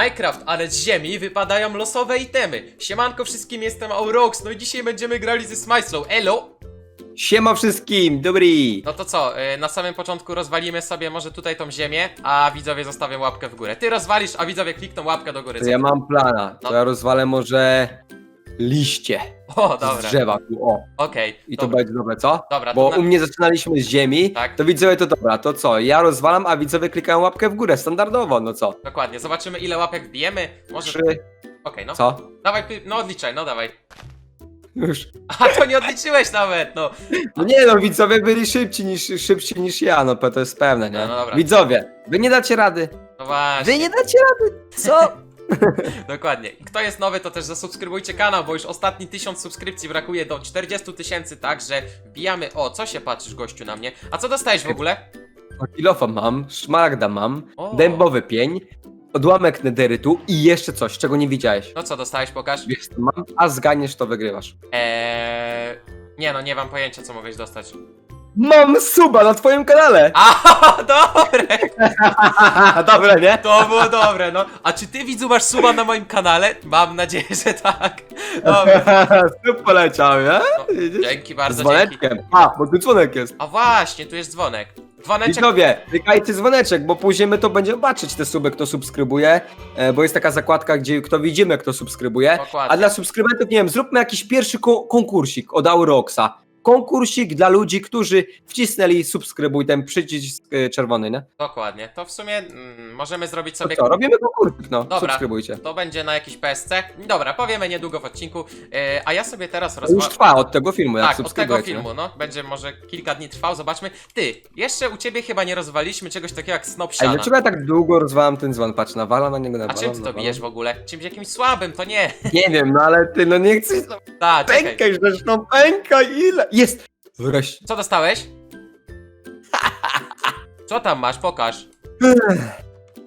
Minecraft, ale z ziemi wypadają losowe itemy. Siemanko wszystkim, jestem Aurox, no i dzisiaj będziemy grali ze Smajslą. Elo! Siema wszystkim, dobry! No to co, y, na samym początku rozwalimy sobie może tutaj tą ziemię, a widzowie zostawią łapkę w górę. Ty rozwalisz, a widzowie klikną łapkę do góry. To ja mam plana, to No. ja rozwalę może liście O, z dobra, drzewa, tu, o. okej. I to dobra. będzie dobre, co? Dobra, to Bo na- u mnie zaczynaliśmy z ziemi, Tak. to widzowie to dobra, to co? Ja rozwalam, a widzowie klikają łapkę w górę, standardowo, no co? Dokładnie, zobaczymy ile łapek wbijemy. Może... Trzy, Okej, no. co? Dawaj, no odliczaj, no dawaj. Już. A to nie odliczyłeś nawet, no. No nie no, widzowie byli szybci niż, szybsi niż ja, no to jest pewne, nie? No, no dobra. Widzowie, wy nie dacie rady, No właśnie. wy nie dacie rady, co? Dokładnie. Kto jest nowy, to też zasubskrybujcie kanał, bo już ostatni tysiąc subskrypcji brakuje do 40 tysięcy, także wbijamy. O, co się patrzysz, gościu, na mnie? A co dostajesz w ogóle? Kilofa mam, szmaragda mam, O. dębowy pień, odłamek nederytu i jeszcze coś, czego nie widziałeś. No co dostałeś, pokaż. Wiesz co mam, a zganiesz to wygrywasz. Eee... Nie no, nie mam pojęcia, co mogłeś dostać. Mam suba na twoim kanale! A, dobre! Dobre, nie? To było dobre, no. A czy ty, widzu, masz suba na moim kanale? Mam nadzieję, że tak. Dobra. Sub poleciał, nie? No, Widzisz? dzięki Z bardzo, dzięki. dzwoneczkiem. A, bo tu dzwonek jest. A właśnie, tu jest dzwonek. Dzwoneczek... Widzowie, klikajcie dzwoneczek, bo później my to będziemy baczyć te suby, kto subskrybuje, e, bo jest taka zakładka, gdzie kto widzimy, kto subskrybuje. Dokładnie. A dla subskrybentów, nie wiem, zróbmy jakiś pierwszy ko konkursik od Auroxa. Konkursik dla ludzi, którzy wcisnęli subskrybuj ten przycisk e, czerwony, nie? Dokładnie. To w sumie mm, możemy zrobić To sobie... co, robimy konkursik, no, Dobra. subskrybujcie. To będzie na jakiś PSC. Dobra, powiemy niedługo w odcinku. E, a ja sobie teraz To już trwa od tego filmu, jak Tak, od tego filmu, no. Będzie może kilka dni trwał, zobaczmy. Ty, jeszcze u ciebie chyba nie rozwaliśmy czegoś takiego jak Ej, Snopsiana. dlaczego ja tak długo rozwalam ten dzwon? Patrz, nawala na niego, A nawala, czym ty to nawala. bijesz w ogóle? Czymś jakimś słabym, to nie. Nie wiem, no ale ty, no nie chcesz, no czekaj. pękaj zresztą, pękaj, ile? Jest! Wreszcie. Co dostałeś? Co tam masz? Pokaż.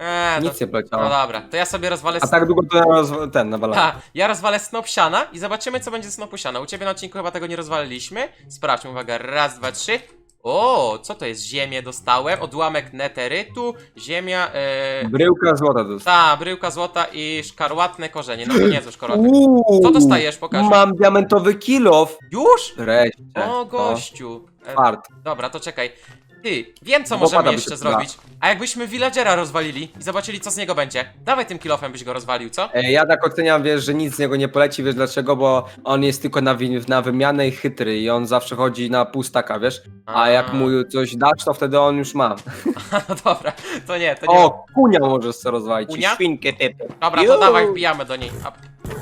Eee, to... Nic nie poleciało. No dobra, to ja sobie rozwalę A tak długo to ja roz- ten nawalałem. Ha, ja rozwalę snopsiana i zobaczymy, co będzie snopusiana. U ciebie na odcinku chyba tego nie rozwaliliśmy. Sprawdźmy, uwaga, raz, dwa, trzy. O, co to jest? Ziemię dostałem, odłamek neterytu, ziemia, e... Bryłka złota dostałem. ta, bryłka złota i szkarłatne korzenie. No to nie są szkarłatne. Uuu, Co dostajesz? Pokaż. Mam diamentowy kilof. Już? Wreszcie. O, gościu. E, Fart. dobra, to czekaj. Ty, wiem co Bo możemy pada by jeszcze się zrobić. A jakbyśmy villagera rozwalili i zobaczyli, co z niego będzie. Dawaj tym kilofem byś go rozwalił, co? E, Ja tak oceniam, wiesz, że nic z niego nie poleci, wiesz dlaczego, bo on jest tylko na, wi- na wymianę i chytry i on zawsze chodzi na pustaka, wiesz? A jak mu coś dasz, to wtedy on już ma. No dobra, to nie, to nie. O, kunia możesz sobie rozwalić, i Kunia? świnkę typy. Dobra, to Ju. dawaj, wbijamy do niej. A,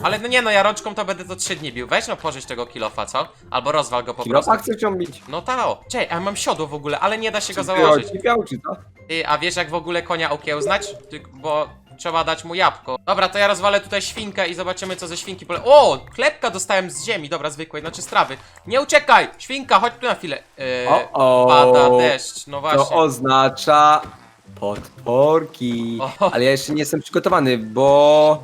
ale no nie no, ja rączką to będę to trzy dni bił. Weź no pożyć tego kilofa, co? Albo rozwal go po prostu. Kilofa chcesz ją bić? No ta o. Czekaj, a mam siodło w ogóle, ale nie da się go założyć. Cipiał, czy co? Ty, a wiesz jak w ogóle konia okiełznać? Ty, bo trzeba dać mu jabłko. Dobra, to ja rozwalę tutaj świnkę i zobaczymy co ze świnki pole... O! Chlebka dostałem z ziemi, dobra, zwykłej, znaczy z trawy. Nie uciekaj! Świnka, chodź tu na chwilę. Yy, O, o. pada deszcz, no właśnie. To oznacza potworki. O. Ale ja jeszcze nie jestem przygotowany, bo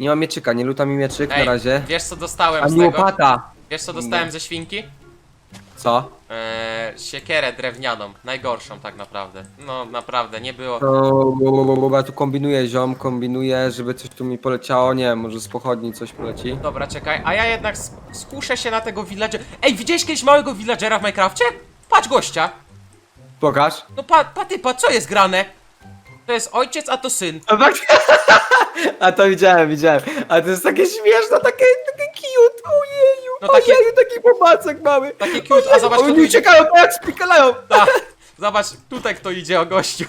nie mam mieczyka, nie luta mi mieczyk Ej, na razie. Wiesz co dostałem z tego? łopata. Wiesz co dostałem ze świnki? Co? Eee, siekierę drewnianą, najgorszą tak naprawdę. No naprawdę, nie było. To, bo, bo, bo, bo ja tu kombinuję ziom, kombinuję, żeby coś tu mi poleciało, nie wiem, może z pochodni coś poleci. Dobra, czekaj, a ja jednak sk- skuszę się na tego villagera. Ej, widziałeś kiedyś małego villagera w Minecrafcie? Patrz gościa! Pokaż. No pa, pa ty, pa, co jest grane? To jest ojciec, a to syn. A, tak- a to widziałem, widziałem. A to jest takie śmieszne, takie, takie cute, ojeju, No takie- ojeju, taki pomacek mały. Takie cute, a zobacz, kto Oni idzie. uciekają, tak, spikalają. Ta, zobacz, tutaj kto idzie o gościu.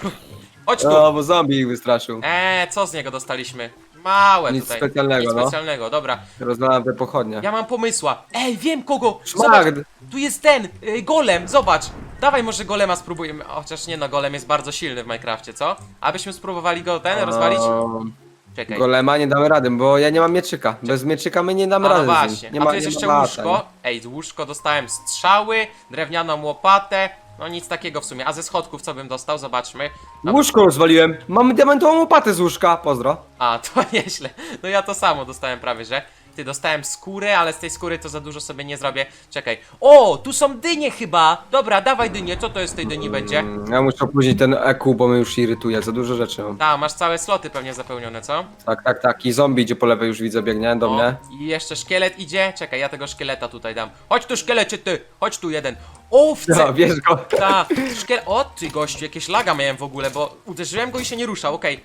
Chodź tu. No, bo zombie ich wystraszył. Eee, co z niego dostaliśmy? Małe Nic tutaj. specjalnego, Nic no. specjalnego, dobra. Rozwalam te pochodnie. Ja mam pomysła. Ej, wiem kogo! Zobacz, tu jest ten, y, golem, zobacz. Dawaj może golema spróbujemy. Chociaż nie no, golem jest bardzo silny w Minecrafcie, co? Abyśmy spróbowali go ten rozwalić? Um, Czekaj. Golema nie damy rady, bo ja nie mam mieczyka. Bez mieczyka my nie damy A no rady. z nim. właśnie, Nie a ma, tu jest nie jeszcze ma lata, łóżko. Ej, z łóżko dostałem strzały, drewnianą łopatę. No nic takiego w sumie. A ze schodków co bym dostał? Zobaczmy. nie? Łóżko rozwaliłem. Mam diamentową łopatę z łóżka. Pozdro. A, to nieźle. No ja to samo dostałem prawie, że. Ty, dostałem skórę, ale z tej skóry to za dużo sobie nie zrobię. Czekaj. O, tu są dynie chyba! Dobra, dawaj dynie, co to jest z tej dyni będzie? Mm, Ja muszę opóźnić ten EQ, bo mnie już irytuje, za dużo rzeczy mam. Ta, masz całe sloty pewnie zapełnione, co? Tak, tak, tak. I zombie idzie po lewej, już widzę, biegnie do O, mnie. I jeszcze szkielet idzie. Czekaj, ja tego szkieleta tutaj dam. Chodź tu szkielecie, ty! Chodź tu jeden. Owce! No, bierz go. Ta, szkiel... O, ty gościu, jakieś laga miałem w ogóle, bo uderzyłem go i się nie ruszał, okej.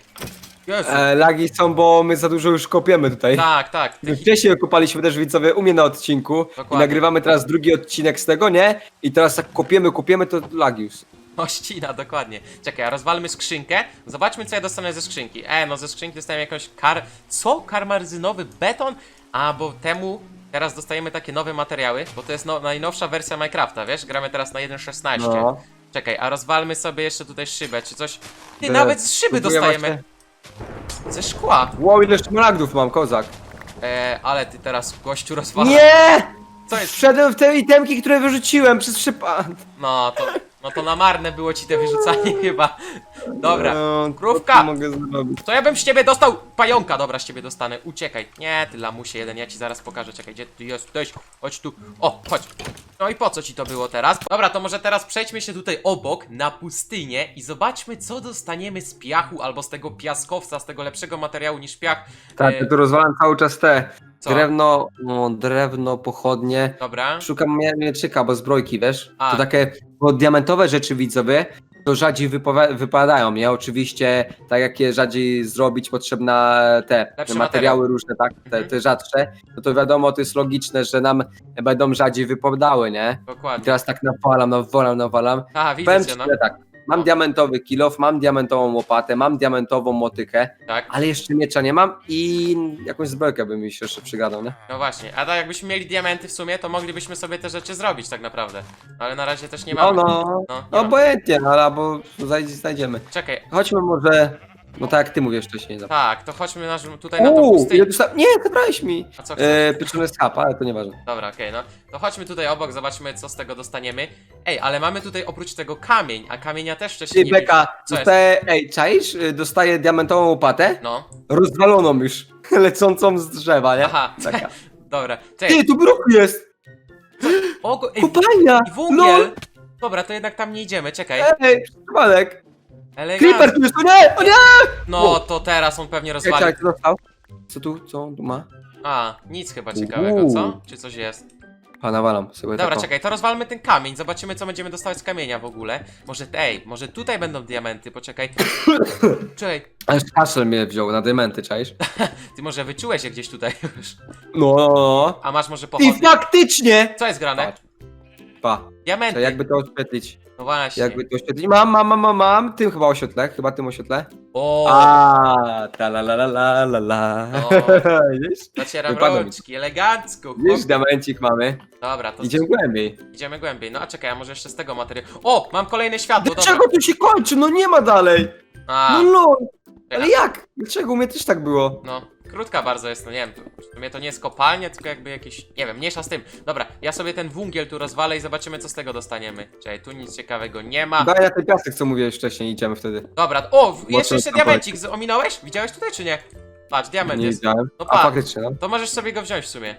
Jezu. E, lagi są, bo my za dużo już kopiemy tutaj. Tak, tak. Wcześniej kopaliśmy też widzowie u mnie na odcinku i Dokładnie. nagrywamy teraz drugi odcinek z tego, nie? I teraz jak kopiemy, kopiemy, to lagi już. O, ścina, dokładnie. Czekaj, a rozwalmy skrzynkę. Zobaczmy, co ja dostanę ze skrzynki. E, no ze skrzynki dostałem jakąś kar... Co? Karmazynowy beton? A, bo temu teraz dostajemy takie nowe materiały, bo to jest no, najnowsza wersja Minecrafta, wiesz? Gramy teraz na 1.16. No. Czekaj, a rozwalmy sobie jeszcze tutaj szybę, czy coś... Ty, Te- nawet z szyby dostajemy. Ze szkła. Wow, ile szmaragdów mam, kozak. E, ale ty teraz, gościu, rozwalasz. Nie! Co jest? Wszedłem w te itemki, które wyrzuciłem przez przypadek. No to, no to na marne było ci te wyrzucanie chyba. Dobra. No, Krówka! mogę zrobić? To ja bym z ciebie dostał pająka, dobra, z ciebie dostanę. Uciekaj. Nie, ty lamusie jeden, ja ci zaraz pokażę. Czekaj, gdzie ty jesteś? Chodź tu. O, chodź. No i po co ci to było teraz? Dobra, to może teraz przejdźmy się tutaj obok, na pustynię i zobaczmy, co dostaniemy z piachu albo z tego piaskowca, z tego lepszego materiału niż piach. Tak, E, ja tu rozwalam cały czas te Co? drewno, no, drewno, pochodnie. Dobra. Szukam mie- mieczyka, bo zbrojki, wiesz? A. To takie, bo diamentowe rzeczy widzowie, to rzadziej wypadają, nie? Oczywiście, tak jak je rzadziej zrobić, potrzebne te Lepsze materiały różne, tak? Te, Mhm. te rzadsze, no to wiadomo, to jest logiczne, że nam będą rzadziej wypadały, nie? I Dokładnie. teraz tak nawalam, nawalam, nawalam. Aha, Powiem widzę ci, cię, no. tak, mam diamentowy kilof, mam diamentową łopatę, mam diamentową motykę, Tak. ale jeszcze miecza nie mam i jakąś zbrojkę bym mi się jeszcze przygadał, nie? No właśnie, a tak jakbyśmy mieli diamenty w sumie, to moglibyśmy sobie te rzeczy zrobić tak naprawdę. Ale na razie też nie No, mamy. no, No, no obojętnie, no, ale albo znaj- znajdziemy. Czekaj, Chodźmy może, no tak jak ty mówisz wcześniej. za- tak, to chodźmy na, tutaj na tą Uuu, ile pustynię. Nie, zabrałeś mi. A co chcesz? E, pieczony schab, ale to nieważne. Dobra, okej, no. To chodźmy tutaj obok, zobaczmy co z tego dostaniemy. Ej, ale mamy tutaj oprócz tego kamień, a kamienia też wcześniej Ty, nie Beka, Co jest? dostaję, ej, czaisz? Y, Dostaję diamentową łopatę, No, rozwaloną już, lecącą z drzewa, nie? aha, Taka. dobra. Czekaj, Ty, tu bruk jest! o, go- ej, Kopalnia! i węgiel! Dobra, to jednak tam nie idziemy, czekaj. Ej, przypadek! Elegancko. Creeper tu jest, o nie, o nie! No, to teraz on pewnie rozwali. czekaj, co dostał? Co tu, co on tu ma? A, nic chyba ciekawego, co? Czy coś jest? A, nawalam sobie Dobra, taką. czekaj, to rozwalmy ten kamień, zobaczymy co będziemy dostawać z kamienia w ogóle. Może, ej, może tutaj będą diamenty, poczekaj. Czekaj, Aż kaszel mnie wziął na diamenty, czaisz? ty może wyczułeś je gdzieś tutaj już. No, no, no. A masz może pochodnie? faktycznie! Co jest grane? Pa, Diamenty. to jakby to oświetlić. No właśnie. Jakby to oświetlić. Mam, mam, mam, mam, mam. Tym chyba oświetlę, chyba tym oświetlę. O, A, ta la la la la la la. O. Widzisz? zacieram wypadło mi. rączki, elegancko. Widzisz, chłop. diamencik mamy. Dobra, to Idziemy głębiej. idziemy głębiej. No a czekaj, a może jeszcze z tego materiału. O, mam kolejne światło, Dlaczego tu się kończy? No nie ma dalej. A, No lol. Ale jak? Dlaczego? U mnie też tak było. No, krótka bardzo jest, no nie wiem, w sumie to nie jest kopalnia, tylko jakby jakiś, nie wiem, mniejsza z tym. Dobra, ja sobie ten wungiel tu rozwalę i zobaczymy, co z tego dostaniemy. Czekaj, tu nic ciekawego nie ma. Daj na ten piasek, co mówiłeś wcześniej, idziemy wtedy. Dobra, o, w- jeszcze, jeszcze diamencik, z- ominąłeś? Widziałeś tutaj, czy nie? Patrz, diament Nie jest. widziałem. No A pa. faktycznie, no. To możesz sobie go wziąć w sumie.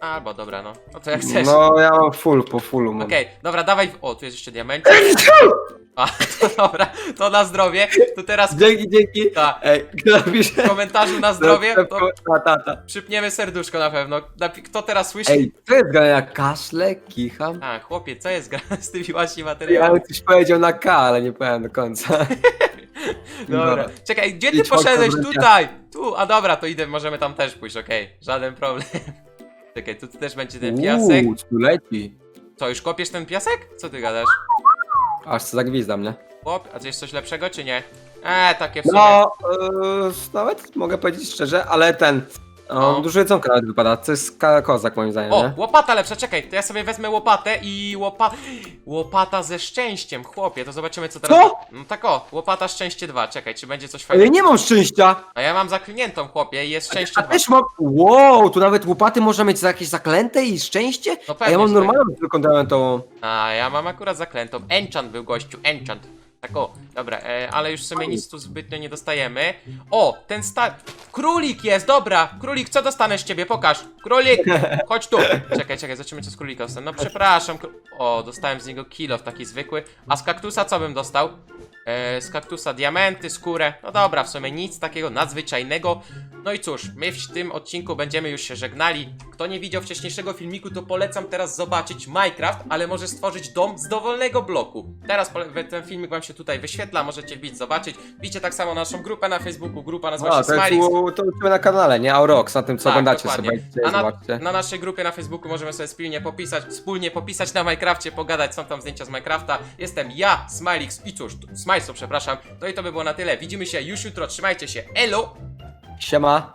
Albo dobra, no. No to jak chcesz. No ja mam full, po fullu mam. Okej, dobra, dawaj. w- O, tu jest jeszcze diamencik. A, to dobra, to na zdrowie. To teraz Dzięki, dzięki. ta, Ej, kto napisze? w komentarzu na zdrowie, to Ta, ta, ta. przypniemy serduszko na pewno. Napi- Kto teraz słyszy? Ej, to jest grane kaszle, kicham. A, chłopie, co jest grane z tymi właśnie Ja materiałami? bym coś powiedział na K, ale nie powiem do końca. Dobra. Czekaj, gdzie ty Idź, chodź, poszedłeś? dobra, Tutaj! Tu, a dobra, to idę, możemy tam też pójść, okej. Żaden problem. Czekaj, tu też będzie ten piasek. Uuu, tu leci. Co, już kopiesz ten piasek? Co ty gadasz? Aż co zagwizdam, nie? Chłop, a coś coś lepszego, czy nie? Eee, takie w sumie. No, yy, nawet mogę powiedzieć szczerze, ale ten. O, No. Dużo jedzonka nawet wypada. To jest ka- kozak moim zdaniem, O, nie? łopata lepsza, czekaj, to ja sobie wezmę łopatę i łopa... Łopata ze szczęściem, chłopie, to zobaczymy co teraz... Co? No tak o, łopata szczęście 2, czekaj, czy będzie coś Ale fajnego? ja nie mam szczęścia! A ja mam zakliniętą, chłopie, i jest szczęście A 2. też mam. Wow, tu nawet łopaty można mieć za jakieś zaklęte i szczęście? No A pewnie, ja mam że tak. normalną tylko diamentową. A ja mam akurat zaklętą. Enchant był gościu, enchant. Tak o, dobra, e, ale już w sumie nic tu zbytnio nie dostajemy. O, ten sta... Królik jest, dobra. Królik, co dostanę z ciebie? Pokaż. Królik, chodź tu. Czekaj, czekaj, zobaczymy co z królika dostanę. No przepraszam. kró- O, dostałem z niego kilo taki zwykły. A z kaktusa co bym dostał? E, z kaktusa diamenty, skórę. No dobra, w sumie nic takiego nadzwyczajnego. No i cóż, my w tym odcinku będziemy już się żegnali. Kto nie widział wcześniejszego filmiku, to polecam teraz zobaczyć Minecraft, ale może stworzyć dom z dowolnego bloku. Teraz ten filmik wam się tutaj wyświetla, możecie wbić, zobaczyć. Widzicie tak samo naszą grupę na Facebooku, grupa nazywa się to uczymy na kanale, nie? Aurox, na tym co Tak, oglądacie dokładnie. sobie. A na, na naszej grupie na Facebooku możemy sobie wspólnie popisać, wspólnie popisać na Minecrafcie, pogadać, są tam zdjęcia z Minecrafta. Jestem ja, Smilix i cóż, Smilso, przepraszam. No i to by było na tyle. Widzimy się już jutro, trzymajcie się. Elo! Siema.